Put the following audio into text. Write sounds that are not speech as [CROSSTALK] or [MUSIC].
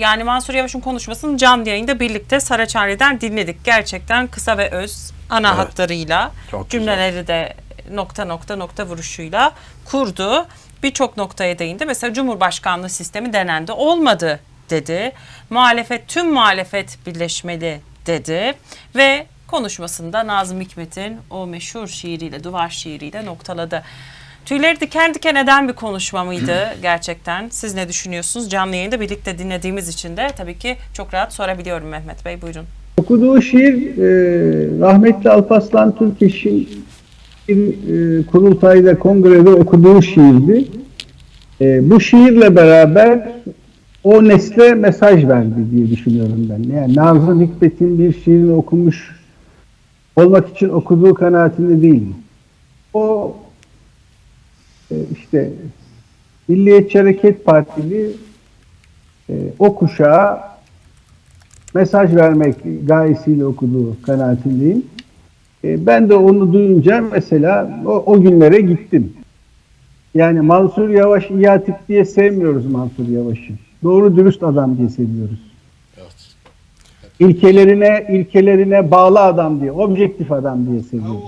Yani Mansur Yavaş'ın konuşmasını canlı yayında birlikte Saraçhane'den dinledik. Gerçekten kısa ve öz ana Evet. hatlarıyla Çok güzel. cümleleri de nokta nokta nokta vuruşuyla kurdu. Birçok noktaya değindi. Mesela Cumhurbaşkanlığı sistemi denendi. Olmadı dedi. Muhalefet tüm muhalefet birleşmeli dedi ve konuşmasında Nazım Hikmet'in o meşhur şiiriyle, duvar şiiriyle noktaladı. Tüyleri diken diken eden bir konuşma mıydı [CLEARS THROAT] gerçekten? Siz ne düşünüyorsunuz? Canlı yayında birlikte dinlediğimiz için de tabii ki çok rahat sorabiliyorum Mehmet Bey. Buyurun. Okuduğu şiir e, rahmetli Alparslan Türkeş'in bir e, kurultayda, kongrede okuduğu şiirdi. E, bu şiirle beraber o nesle mesaj verdi diye düşünüyorum ben. Yani Nazım Hikmet'in bir şiirini okumuş olmak için okuduğu kanaatinde değilim. O işte Milliyetçi Hareket Partili e, o kuşağa mesaj vermek gayesiyle okuduğu kanaatindeyim. E, ben de onu duyunca mesela o, o günlere gittim. Yani Mansur Yavaş iyi hatip diye sevmiyoruz Mansur Yavaş'ı. Doğru dürüst adam diye seviyoruz. İlkelerine, ilkelerine bağlı adam diye, objektif adam diye seviyoruz.